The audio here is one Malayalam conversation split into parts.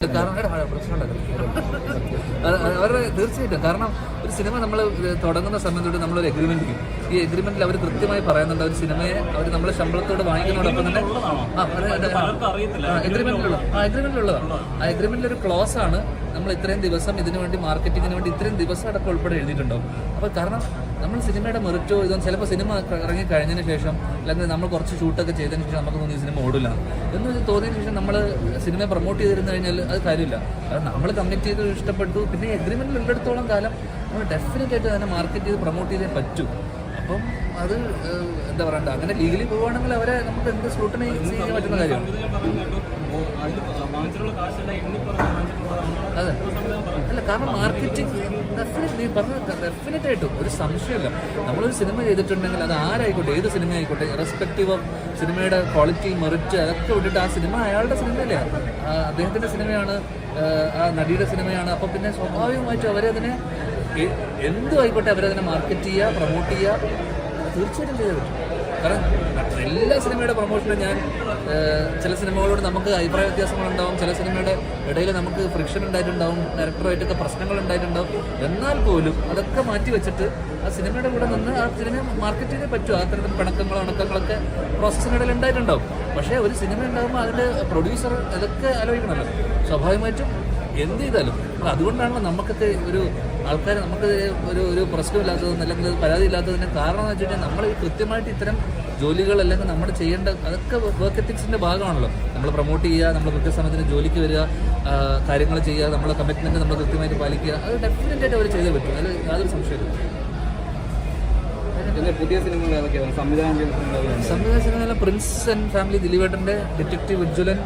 കാരണം അവരുടെ തീർച്ചയായിട്ടും കാരണം സിനിമ നമ്മൾ തുടങ്ങുന്ന സമയം തൊട്ട് നമ്മളൊരു എഗ്രിമെന്റ് ചെയ്യും ഈ എഗ്രിമെന്റിൽ അവർ കൃത്യമായി പറയുന്നുണ്ട് ഒരു സിനിമയെ അവർ നമ്മളെ ശമ്പളത്തോട് വാങ്ങിക്കുന്നതോടൊപ്പം തന്നെ എഗ്രിമെന്റിലുള്ള ആ എഗ്രിമെന്റിലുള്ളതാണ് ആ എഗ്രിമെന്റിൽ ഒരു ക്ലോസ് ആണ്. നമ്മൾ ഇത്രയും ദിവസം ഇതിനു വേണ്ടി മാർക്കറ്റിങ്ങിന് വേണ്ടി ഇത്രയും ദിവസം അടക്കം ഉൾപ്പെടെ എഴുതിയിട്ടുണ്ടാവും. അപ്പോൾ കാരണം നമ്മൾ സിനിമയുടെ മെറിറ്റോ ഇതൊന്നും ചിലപ്പോൾ സിനിമ ഇറങ്ങി കഴിഞ്ഞതിന് ശേഷം അല്ലെങ്കിൽ നമ്മൾ കുറച്ച് ഷൂട്ടൊക്കെ ചെയ്തതിന് ശേഷം നമുക്ക് തോന്നി ഈ സിനിമ ഓടില്ല. എന്ന് തോന്നിയതിന് ശേഷം നമ്മൾ സിനിമ പ്രൊമോട്ട് ചെയ്തിരുന്നു കഴിഞ്ഞാൽ അത് കാര്യമില്ല. കാരണം നമ്മൾ കമ്മിറ്റ് ചെയ്ത് ഇഷ്ടപ്പെട്ടു. പിന്നെ എഗ്രിമെന്റിൽ ഉള്ളിടത്തോളം കാലം നമ്മൾ ഡെഫിനറ്റ് ആയിട്ട് തന്നെ മാർക്കറ്റ് ചെയ്ത് പ്രൊമോട്ട് ചെയ്തേ പറ്റൂ. അപ്പം അത് എന്താ പറയണ്ട. അങ്ങനെ ലീഗലി പോവുകയാണെങ്കിൽ അവരെ നമുക്ക് എന്ത് സ്ക്രൂട്ടണി ചെയ്യാൻ പറ്റുന്ന കാര്യമാണ്. അതെ അല്ല കാരണം മാർക്കറ്റിംഗ് ഡെഫിനറ്റ് നീ പറഞ്ഞ ഡെഫിനറ്റ് ആയിട്ടും ഒരു സംശയമില്ല. നമ്മളൊരു സിനിമ ചെയ്തിട്ടുണ്ടെങ്കിൽ അത് ആരായിക്കോട്ടെ ഏത് സിനിമ ആയിക്കോട്ടെ റെസ്പെക്റ്റീവ് ഓഫ് സിനിമയുടെ ക്വാളിറ്റി മെറിറ്റ് അതൊക്കെ വിട്ടിട്ട് ആ സിനിമ അയാളുടെ സിനിമയല്ല? അദ്ദേഹത്തിന്റെ സിനിമയാണ് ആ, നടിയുടെ സിനിമയാണ്. അപ്പോൾ പിന്നെ സ്വാഭാവികമായിട്ടും അവരതിനെ എന്തും ആയിക്കോട്ടെ അവരതിനെ മാർക്കറ്റ് ചെയ്യുക പ്രൊമോട്ട് ചെയ്യുക തീർച്ചയായിട്ടും ചെയ്തു കാരണം എല്ലാ സിനിമയുടെ പ്രൊമോഷനും ഞാൻ ചില സിനിമകളോട് നമുക്ക് അഭിപ്രായ വ്യത്യാസങ്ങളുണ്ടാവും ചില സിനിമയുടെ ഇടയിൽ നമുക്ക് ഫ്രിക്ഷൻ ഉണ്ടായിട്ടുണ്ടാവും ഡയറക്ടറായിട്ടൊക്കെ പ്രശ്നങ്ങൾ ഉണ്ടായിട്ടുണ്ടാവും. എന്നാൽ പോലും അതൊക്കെ മാറ്റി വെച്ചിട്ട് ആ സിനിമയുടെ കൂടെ നിന്ന് ആ സിനിമ മാർക്കറ്റ് ചെയ്തേ പറ്റൂ. ആ തരത്തിൽ പിണക്കങ്ങളോ ഇണക്കങ്ങളൊക്കെ പ്രോസസ്സിനിടയിൽ ഉണ്ടായിട്ടുണ്ടാവും. പക്ഷേ ഒരു സിനിമ ഉണ്ടാകുമ്പോൾ അതിന്റെ പ്രൊഡ്യൂസർ അതൊക്കെ ആലോചിക്കണമല്ലോ. സ്വാഭാവികമായിട്ടും എന്ത് ചെയ്താലും അതുകൊണ്ടാണല്ലോ നമുക്കൊക്കെ ഒരു ആൾക്കാർ നമുക്ക് ഒരു ഒരു പ്രശ്നമില്ലാത്തതെന്ന് അല്ലെങ്കിൽ പരാതി ഇല്ലാത്തതിന് കാരണം എന്ന് വെച്ചാൽ നമ്മൾ ഈ കൃത്യമായിട്ട് ഇത്തരം ജോലികൾ അല്ലെങ്കിൽ നമ്മൾ ചെയ്യേണ്ട അതൊക്കെ വർക്ക് എത്തിക്സിന്റെ ഭാഗമാണല്ലോ. നമ്മൾ പ്രൊമോട്ട് ചെയ്യുക നമ്മൾ കൃത്യസമയത്തിന് ജോലിക്ക് വരിക കാര്യങ്ങൾ ചെയ്യുക നമ്മളെ കമ്മിറ്റ്മെന്റ് നമ്മൾ കൃത്യമായിട്ട് പാലിക്കുക അത് ഡെഫിനറ്റ് ആയിട്ട് അവർ ചെയ്തേ പറ്റും. അതിൽ യാതൊരു സംശയമില്ല പുതിയ സിനിമകൾ സംവിധാനം സംവിധാന cinema Prince and family ദിലീപേട്ടന്റെ detective Ujjwalan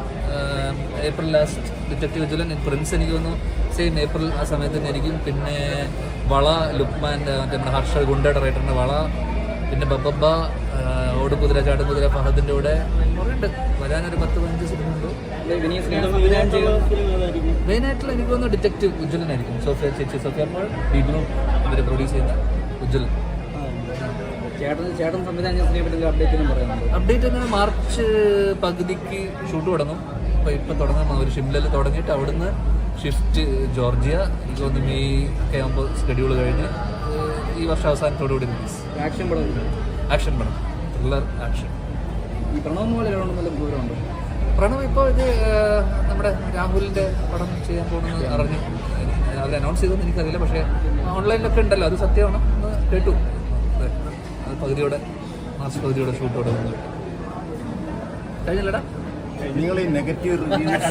April last detective Ujjwalan prince എനിക്ക് തോന്നുന്നു സെയിം ഏപ്രിൽ ആ സമയത്ത് തന്നെ ആയിരിക്കും. പിന്നെ വള ലുക്മാന്റെ മറ്റേ നമ്മുടെ ഹർഷ ഗുണ്ടയുടെ റൈറ്ററിന്റെ വള പിന്നെ ബബ്ബ ഓട് കുതിര ചാടും കുതിര ഫഹദിന്റെ കൂടെ കുറേയുണ്ട്. വരാനൊരു പത്ത് പതിനഞ്ച് സിനിമ ഉണ്ട്? മെയിനായിട്ടുള്ള എനിക്ക് തോന്നുന്നു ഡിറ്റക്റ്റീവ് ഉജ്ജ്വലനായിരിക്കും സോഫിയ ചേച്ചി സോഫിയ അപ്പോൾ ഡിഗ്രൂ ഇവർ പ്രൊഡ്യൂസ് ചെയ്യുന്ന ഉജ്ജ്വലൻ. ചേട്ടൻ ചേട്ടൻ സംവിധാനം അപ്ഡേറ്റ് അപ്ഡേറ്റ് മാർച്ച് പകുതിക്ക് ഷൂട്ട് തുടങ്ങും. അപ്പോൾ ഇപ്പൊ തുടങ്ങാൻ ഒരു ഷിംലയിൽ തുടങ്ങിയിട്ട് അവിടുന്ന് ഷിഫ്റ്റ് ജോർജിയ എനിക്ക് തോന്നുന്നു മെയ് ഒക്കെ ആകുമ്പോൾ ഷെഡ്യൂൾ കഴിഞ്ഞ് ഈ വർഷം അവസാനത്തോടുകൂടി റിലീസ് ആക്ഷൻ പടം ആക്ഷൻ പടം. ത്രില്ലർ ആക്ഷൻ ഈ പ്രണവ് മോഹൻലാലുണ്ട് നല്ല പ്രണവ് ഇപ്പോൾ ഇത് നമ്മുടെ രാഹുലിന്റെ പടം ചെയ്യാൻ പോകുന്നത് അറിഞ്ഞു. അവർ അനൗൺസ് ചെയ്തെന്ന് എനിക്കറിയില്ല. പക്ഷേ ഓൺലൈനിലൊക്കെ ഉണ്ടല്ലോ. അത് സത്യമാണ്. എന്ന് കേട്ടു. അത്. പകുതിയോടെ മാർച്ച് പകുതിയോടെ ഷൂട്ടോടെ കഴിഞ്ഞല്ലടാ? നിങ്ങൾ ഈ നെഗറ്റീവ് റിവ്യൂസ്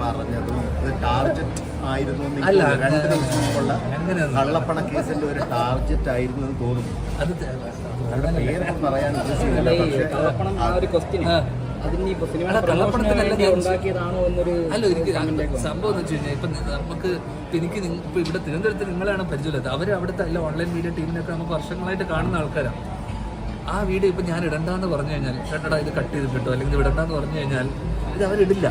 പറഞ്ഞതും ഇത് ടാർഗറ്റ് ആയിരുന്നു അല്ല, രണ്ട് ദിവസം മുമ്പുള്ള അങ്ങനെയൊന്നും കള്ളപ്പണ കേസിന്റെ ഒരു ടാർജറ്റ് ആയിരുന്നു എന്ന് തോന്നുന്നു അത് പേരൊന്നും പറയാൻ ഉദ്ദേശിക്കുന്നില്ല ഈ പക്ഷേ കള്ളപ്പണം ആ ഒരു ക്വസ്റ്റ്യൻ അല്ല, സംഭവം എന്ന് വെച്ച് കഴിഞ്ഞാൽ ഇപ്പം നമുക്ക് എനിക്ക് ഇപ്പം ഇവിടെ തിരുവനന്തപുരത്ത് നിങ്ങളാണ് പരിചയമില്ലാത്തത് അവർ അവിടുത്തെ അല്ല ഓൺലൈൻ മീഡിയ ടീമിനൊക്കെ നമുക്ക് വർഷങ്ങളായിട്ട് കാണുന്ന ആൾക്കാരാണ്. ആ വീഡിയോ ഇപ്പം ഞാൻ ഇടണ്ടെന്ന് പറഞ്ഞു കഴിഞ്ഞാൽ ചേട്ടടാ ഇത് കട്ട് ചെയ്തിട്ടോ അല്ലെങ്കിൽ ഇത് ഇടണ്ടെന്ന് പറഞ്ഞു കഴിഞ്ഞാൽ ഇത് അവരിടില്ല.